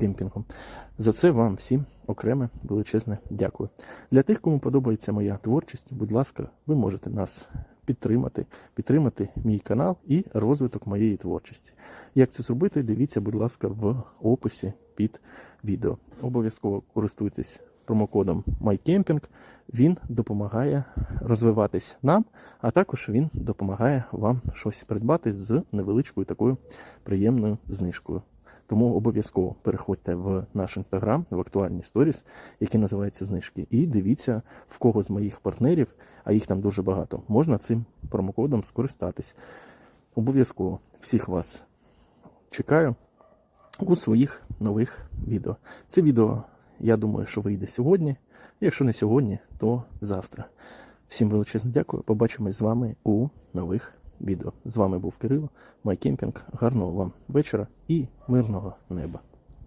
кемпінгом. За це вам всім окреме величезне дякую. Для тих, кому подобається моя творчість, будь ласка, ви можете нас підтримати, підтримати мій канал і розвиток моєї творчості. Як це зробити, дивіться, будь ласка, в описі під відео. Обов'язково користуйтесь промокодом MyCamping. Він допомагає розвиватись нам, а також він допомагає вам щось придбати з невеличкою такою приємною знижкою. Тому обов'язково переходьте в наш інстаграм в актуальні сторіс, які називаються знижки, і дивіться, в кого з моїх партнерів, а їх там дуже багато, можна цим промокодом скористатись. Обов'язково всіх вас чекаю у своїх нових відео. Це відео, я думаю, що вийде сьогодні. Якщо не сьогодні, то завтра. Всім величезне дякую. Побачимось з вами у нових відео. З вами був Кирило, Майкемпінг. Гарного вам вечора і мирного неба.